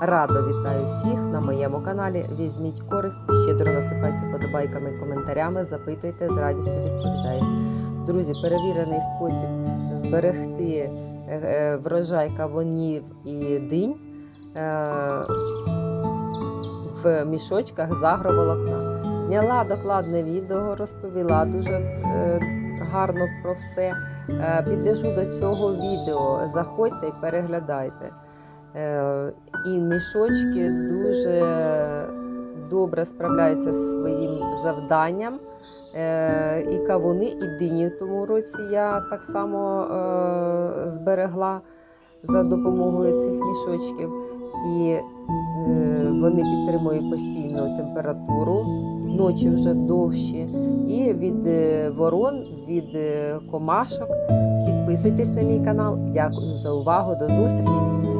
Радо вітаю всіх на моєму каналі. Візьміть користь, щедро насипайте подобайками, коментарями, запитуйте, з радістю відповідаю. Друзі, перевірений спосіб зберегти е, е, врожай кавунів і динь е, в мішочках з. Зняла докладне відео, розповіла дуже гарно про все. Підв'яжу до цього відео. Заходьте і переглядайте. І мішочки дуже добре справляються зі своїм завданням. Е, І кавуни, і дині в тому році я так само е, зберегла за допомогою цих мішочків. І е, вони підтримують постійну температуру, ночі вже довші. І від ворон, від комашок. Підписуйтесь на мій канал. Дякую за увагу. До зустрічі!